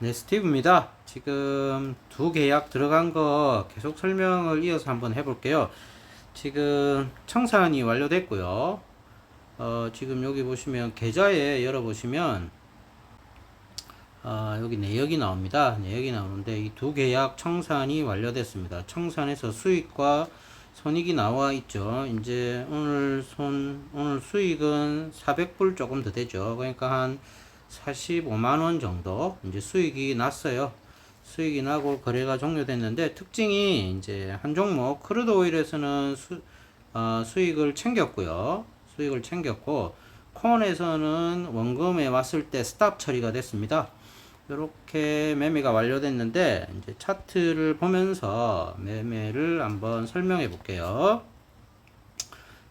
네, 스티브입니다. 지금 두 계약 들어간 거 계속 설명을 이어서 한번 해볼게요. 지금 청산이 완료됐고요. 어, 지금 여기 보시면 계좌에 열어보시면 어, 여기 내역이 나옵니다. 내역이 나오는데 이 두 계약 청산이 완료됐습니다. 청산에서 수익과 손익이 나와 있죠. 이제 오늘 손 오늘 수익은 400불 조금 더 되죠. 그러니까 한 45만 원 정도 이제 수익이 났어요. 수익이 나고 거래가 종료됐는데 특징이 이제 한 종목 크루드 오일에서는 수, 어, 수익을 챙겼고요. 수익을 챙겼고 콘에서는 원금에 왔을 때 스탑 처리가 됐습니다. 이렇게 매매가 완료됐는데 이제 차트를 보면서 매매를 한번 설명해 볼게요.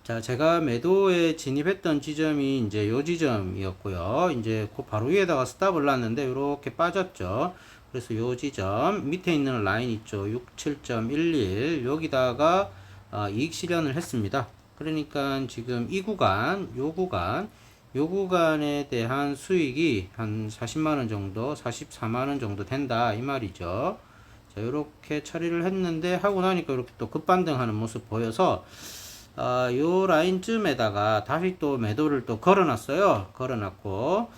자, 제가 매도에 진입했던 지점이 이제 요 지점이었고요. 이제 그 바로 위에다가 스탑을 놨는데 이렇게 빠졌죠. 그래서 요 지점 밑에 있는 라인 있죠. 67.11 여기다가 어, 이익 실현을 했습니다. 그러니까 지금 이 구간, 요 구간, 요 구간에 대한 수익이 한 40만 원 정도, 44만 원 정도 된다 이 말이죠. 자, 이렇게 처리를 했는데 하고 나니까 이렇게 또 급반등하는 모습 보여서 아, 요 라인쯤에다가 다시 또 매도를 또 걸어놨어요. 걸어놨고,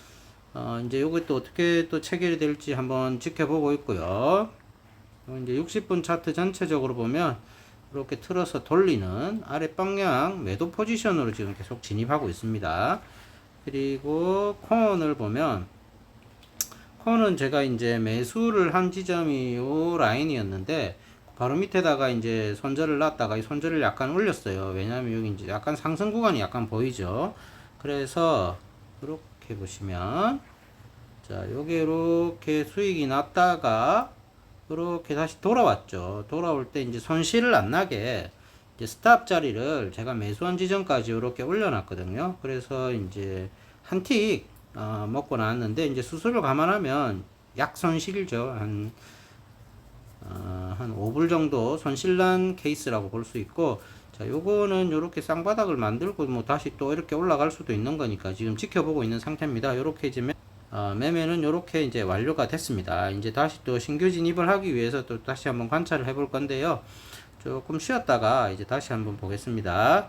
어, 이제 또 어떻게 또 체결이 될지 한번 지켜보고 있고요. 어, 이제 60분 차트 전체적으로 보면, 이렇게 틀어서 돌리는 아래 방향 매도 포지션으로 지금 계속 진입하고 있습니다. 그리고 콘을 보면, 콘은 제가 이제 매수를 한 지점이 요 라인이었는데, 바로 밑에다가 이제 손절을 놨다가 이 손절을 약간 올렸어요. 왜냐하면 여기 이제 약간 상승 구간이 약간 보이죠. 그래서 이렇게 보시면 자 요게 이렇게 수익이 났다가 이렇게 다시 돌아왔죠. 돌아올 때 이제 손실을 안 나게 이제 스탑 자리를 제가 매수한 지점까지 이렇게 올려놨거든요. 그래서 이제 한틱 어, 먹고 나왔는데 이제 수수료 감안하면 약 손실이죠. 한 어, 한 5불 정도 손실난 케이스라고 볼 수 있고 자 요거는 요렇게 쌍바닥을 만들고 뭐 다시 또 이렇게 올라갈 수도 있는 거니까 지금 지켜보고 있는 상태입니다. 요렇게 이제 매, 어, 매매는 요렇게 이제 완료가 됐습니다. 이제 다시 또 신규 진입을 하기 위해서 또 다시 한번 관찰을 해 볼 건데요. 조금 쉬었다가 이제 다시 한번 보겠습니다